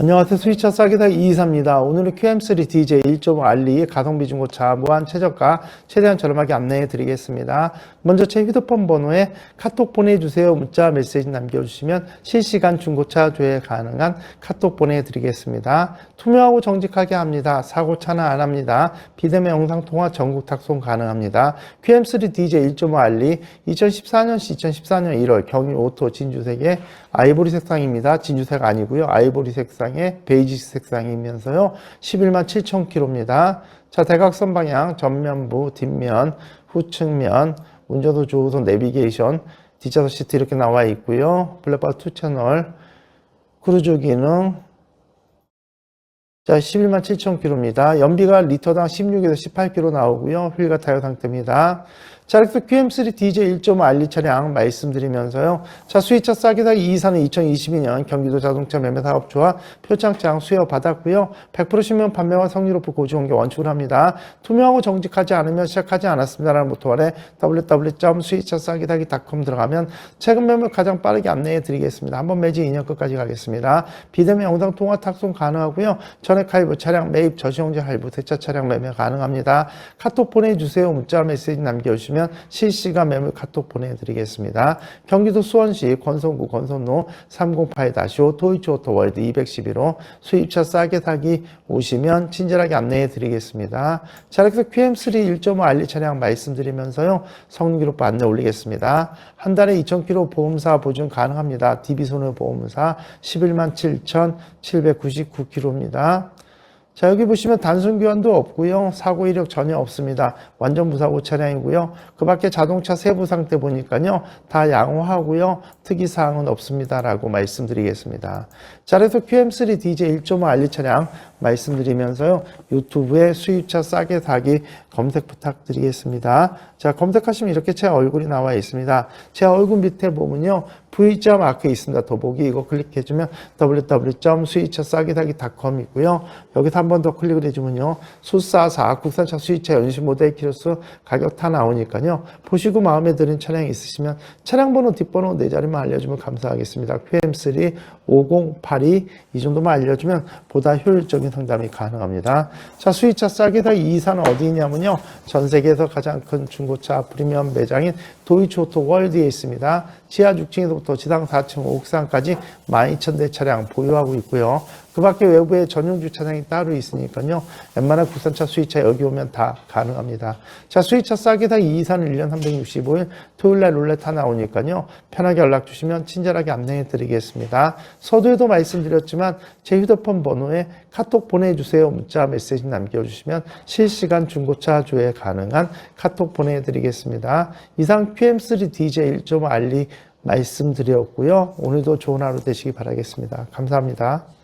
안녕하세요. 스위차 싸기다 이이사입니다. 오늘은 QM3 DJ 1.5 알리 가성비 중고차 무한 최저가 최대한 저렴하게 안내해 드리겠습니다. 먼저 제 휴대폰 번호에 카톡 보내주세요. 문자 메시지 남겨주시면 실시간 중고차 조회 가능한 카톡 보내드리겠습니다. 투명하고 정직하게 합니다. 사고 차는 안 합니다. 비대면 영상통화 전국 탁송 가능합니다. QM3 DJ 1.5 알리 2014년시 2014년 1월 경유 오토 진주색의 아이보리 색상입니다. 진주색 아니고요. 아이보리 색상 의 베이지 색상이면서요. 11만 7천 킬로입니다. 자, 대각선 방향 전면부, 뒷면, 후측면, 운전도 조우선 내비게이션, 뒷좌석 시트 이렇게 나와 있고요. 블랙바 2 채널, 크루즈 기능, 자, 11만 7천 킬로입니다. 연비가 리터당 16에서 18km 나오고요. 휠과 타이어 상태입니다. 자, 이렇게 QM3 DJ 1.5 알리 차량 말씀드리면서요. 자, 수입차 싸게 사기 2사는 2022년 경기도 자동차 매매 사업조합 표창장 수여 받았고요. 100% 신면 판매와 높은 고지공개 원칙을 합니다. 투명하고 정직하지 않으면 시작하지 않았습니다라는 모토 아래 www.수입차싸기사기.com 들어가면 최근 매물 가장 빠르게 안내해 드리겠습니다. 한번 매지 2년 끝까지 가겠습니다. 비대면 영상 통화 탁송 가능하고요. 전액 할부 차량 매입 저시용제 할부 대차 차량 매매 가능합니다. 카톡 보내주세요. 문자 메시지 남겨주시면 실시간 매물 카톡 보내드리겠습니다. 경기도 수원시 권선구 권선로 308-5 도이치오토 월드 211호 수입차 싸게 사기 오시면 친절하게 안내해 드리겠습니다. 자, 이렇게 QM3 1.5 알리 차량 말씀드리면서요. 성능 기록 안내 올리겠습니다. 한 달에 2,000km 보험사 보증 가능합니다. DB손해 보험사 11만 7,799km입니다. 자, 여기 보시면 단순 교환도 없고요. 사고 이력 전혀 없습니다. 완전 무사고 차량이고요. 그 밖에 자동차 세부 상태 보니까요. 다 양호하고요. 특이 사항은 없습니다라고 말씀드리겠습니다. 자, 그래서 QM3 DJ 1.5 알리 차량 말씀드리면서요. 유튜브에 수입차 싸게 사기 검색 부탁드리겠습니다. 자, 검색하시면 이렇게 제 얼굴이 나와 있습니다. 제 얼굴 밑에 보면요. V자 마크 있습니다. 더보기 이거 클릭해주면 www.수입차싸기사기.com 있고요. 여기서 한 번 더 클릭을 해주면요. 수사사 국산차 수입차 연식 모델 키로수 가격 다 나오니까요. 보시고 마음에 드는 차량이 있으시면 차량 번호 뒷번호 네 자리만 알려주면 감사하겠습니다. QM3 5082 이 정도만 알려주면 보다 효율적인 상담이 가능합니다. 자, 수입차 싸기사 이사는 어디 있냐면요. 전 세계에서 가장 큰 중고차 프리미엄 매장인 도이치오토 월드에 있습니다. 지하 6층에서부터 지상 4층, 옥상까지 12,000대 차량 보유하고 있고요. 그 밖에 외부에 전용 주차장이 따로 있으니까요. 웬만한 국산차 수입차 여기 오면 다 가능합니다. 자, 수입차 싸게 다 이사는 1년 365일 토요일 날 룰렛 하나 오니까요. 편하게 연락 주시면 친절하게 안내해 드리겠습니다. 서두에도 말씀드렸지만 제 휴대폰 번호에 카톡 보내주세요. 문자 메시지 남겨주시면 실시간 중고차 조회 가능한 카톡 보내드리겠습니다. 이상 PM3 DJ 1.5 알리 말씀드렸고요. 오늘도 좋은 하루 되시기 바라겠습니다. 감사합니다.